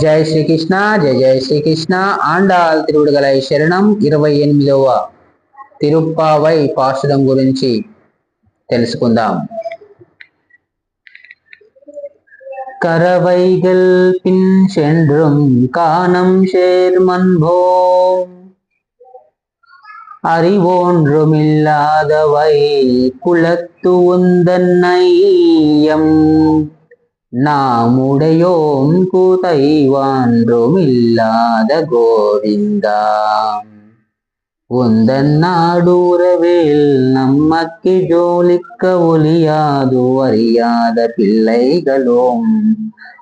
జై శ్రీకృష్ణ జయ జయ శ్రీకృష్ణ ఆండాల్ తిరువుడుగలై శరణం ఇరవై ఎనిమిదవ తిరుప్పావై పాశురం గురించి తెలుసుకుందాం கரவைகள் பின் சென்றும் காணம் சேர்மன்போம் அறிவோன்றுமில்லாதவை குலத்து உந்தன்னையம் நாமுடையோம் கூதைவான்றுமில்லாத கோவிந்தா. உந்தன் நாடூரவேல் நம்மக்கு ஜோலிக்க ஒலியாது அறியாத பிள்ளைகளோம்.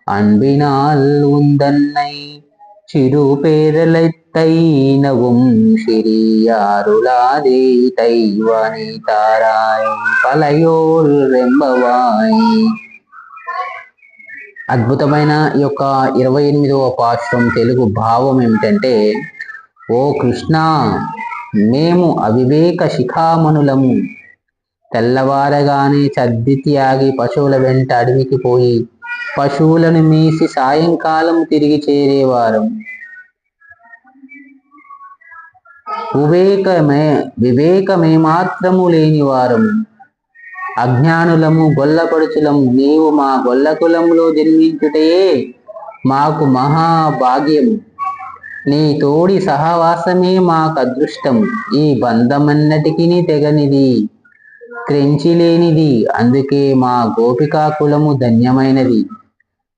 அன்பினால் உந்தன்னை சிறு பேரலைத்தைனவும் சிறியாருளாதே தைவானை தாராய் பலையோர் ரெம்பவாய். అద్భుతమైన ఈ యొక్క ఇరవై ఎనిమిదవ పాశ్రం తెలుగు భావం ఏమిటంటే ఓ కృష్ణ మేము అవివేక శిఖామణులము. తెల్లవారగానే చద్ది త్యాగి పశువుల వెంట అడవికి పోయి పశువులను మేసి సాయంకాలం తిరిగి చేరేవారం. వివేకమే వివేకమే మాత్రము లేని వారము. అజ్ఞానులము గొల్లపడుచులము. నీవు మా గొల్ల కులంలో జన్మించుటయే మాకు మహాభాగ్యము. నీ తోడి సహవాసమే మాకు అదృష్టం ఈ బంధమన్నటికి తెగనిది క్రెంచిలేనిది. అందుకే మా గోపికా కులము ధన్యమైనది.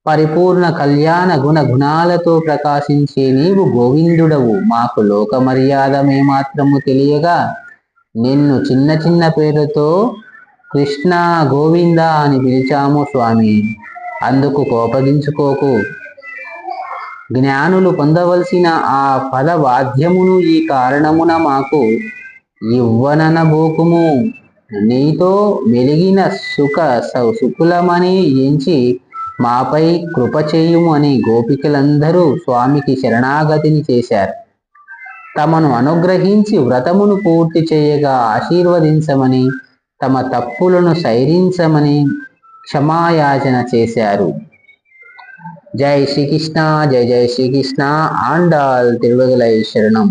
పరిపూర్ణ కళ్యాణ గుణ గుణాలతో ప్రకాశించే నీవు గోవిందుడవు. మాకు లోక మర్యాద మాత్రము తెలియగా నిన్ను చిన్న చిన్న పేరుతో కృష్ణ గోవింద అని పిలిచాము స్వామి. అందుకు కోపగించుకోకు. జ్ఞానులు పొందవలసిన ఆ పద వాద్యమును ఈ కారణమున మాకు ఇవ్వననబోకుము. నీతో మెలిగిన సుఖ సుకులమని ఎంచి మాపై కృప చేయుము అని గోపికలందరూ స్వామికి శరణాగతిని చేశారు. తమను అనుగ్రహించి వ్రతమును పూర్తి చేయగా ఆశీర్వదించమని తమ తప్పులను సైరించమని క్షమాయాచన చేశారు. జై శ్రీకృష్ణ జై జై శ్రీకృష్ణ ఆండాల్ తిరువగలై శరణం.